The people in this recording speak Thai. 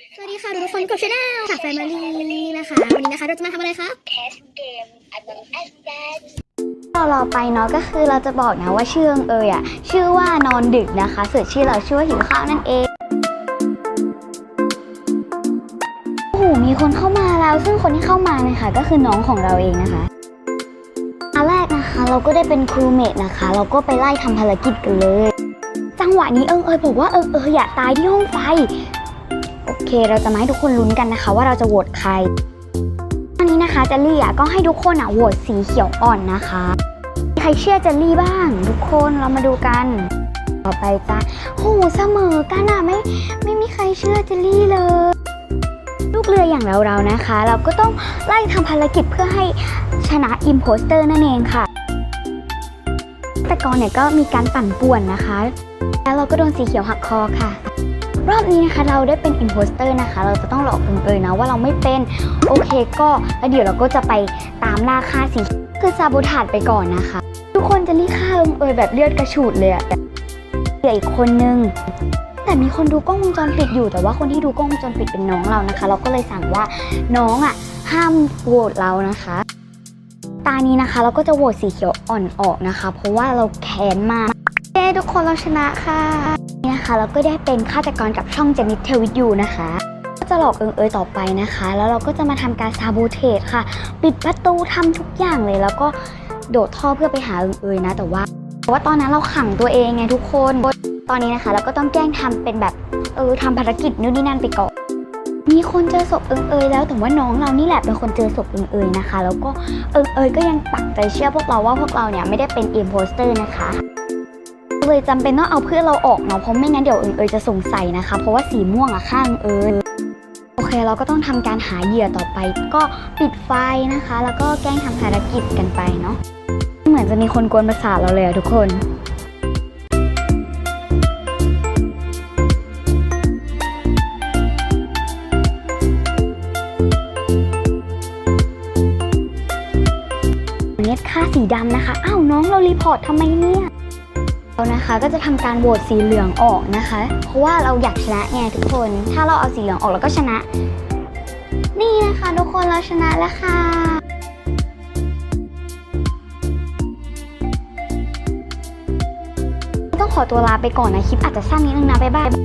สวัสดีค่ะทุกคนกดช anel ค่ะแฟมิลี่นะคะ วันนี้นะคะเราจะมาทำอะไรคะแคสเกม Among Us กันเรารอไปเนาะก็คือเราจะบอกนะว่าชื่อเอิงเอยอะชื่อว่านอนดึกนะคะส่วนชื่อเราชื่อว่าหิวข้าวนั่นเองโอ้โหมีคนเข้ามาแล้วซึ่งคนที่เข้ามานะคะก็คือน้องของเราเองนะคะอันแรกนะคะ เราก็ได้เป็นครูเมทนะคะ เราก็ไปไล่ทำภารกิจกันเลย จังหวะนี้เอิงเอยบอกว่าเอิงเอยอย่าตายที่ห้องไฟโอ เค เราจะมาให้ทุกคนลุ้นกันนะคะ ว่าเราจะโหวตใครวันนี้นะคะเจลลี่อะก็ให้ทุกคนอะโหวตสีเขียวอ่อนนะคะมีใครเชื่อเจลลี่บ้าง ทุกคนเรามาดูกัน ต่อไปจ้าโหเสมอกันอะไม่ไม่มีใครเชื่อเจลลี่เลยลูกเรืออย่างเราเราๆนะคะ เราก็ต้องไล่ทำภารกิจเพื่อให้ชนะอิมโพสเตอร์นั่นเองค่ะ แต่ก่อนเนี่ยก็มีการปั่นป่วนนะคะ แล้วเราก็โดนสีเขียวหักคอค่ะ รอบนี้นะคะเราได้เป็นอิมโพสเตอร์นะคะ เราจะต้องหลอกเอิยนะว่าเราไม่เป็น โอเคก็แล้วเดี๋ยวเราก็จะไปตามล่าฆ่าสีคือซาบูทาดไปก่อนนะคะ ทุกคนจะรีบฆ่าเอิงเอยแบบเลือดกระฉูดเลยอะเหลืออีกคนนึงแต่มีคนดูกล้องวงจรปิดอยู่ แต่ว่าคนที่ดูกล้องวงจรปิดเป็นน้องเรานะคะ เราก็เลยสั่งว่าน้องอะห้ามโหวตเรานะคะ ตานี้นะคะเราก็จะโหวตสีเขียวอ่อนออกนะคะ เพราะว่าเราแค้นมากเย้ทุกคนเราชนะค่ะ นี่นะคะเราก็ได้เป็นฆาตกรกับช่องเจนิตเทวิทยูนะคะก็จะหลอกเอิงเอยต่อไปนะคะ แล้วเราก็จะมาทำการซาบูเทสค่ะ ปิดประตูทำทุกอย่างเลย แล้วก็โดดท่อเพื่อไปหาเอิงเอยนะ แต่ว่าแต่ว่าตอนนั้นเราขังตัวเองไงทุกคน ตอนนี้นะคะ เราก็ต้องแกล้งทำเป็นแบบเออทำภารกิจนู่นนี่นั่นไปก่อนมีคนเจอศพเอิงเอยแล้วแต่ว่าน้องเรานี่แหละเป็นคนเจอศพเอิงเอยนะคะ แล้วก็เอิงเอยก็ยังปักใจเชื่อพวกเราว่าพวกเราเนี่ยไม่ได้เป็นอิมโพสเตอร์นะคะ เลยจำเป็นต้องเอาเพื่อนเราออกเนาะเพราะไม่งั้นเดี๋ยวเอิงเอยจะสงสัยนะคะ เพราะว่าสีม่วงอะข้างเอิงโอเคเราก็ต้องทำการหาเหยื่อต่อไป ก็ปิดไฟนะคะ แล้วก็แกล้งทำภารกิจกันไปเนาะเหมือนจะมีคนกวนประสาทเราเลยอะทุกคนเน็ตค่าสีดำนะคะ อ้าวน้องเรารีพอร์ตทำไมเนี่ย เรานะคะก็จะทำการโหวตสีเหลืองออกนะคะ เพราะว่าเราอยากชนะไงทุกคน ถ้าเราเอาสีเหลืองออกเราก็ชนะ นี่นะคะทุกคนเราชนะแล้วค่ะ ต้องขอตัวลาไปก่อนนะคลิปอาจจะสั้นนิดนึงนะบ๊ายบาย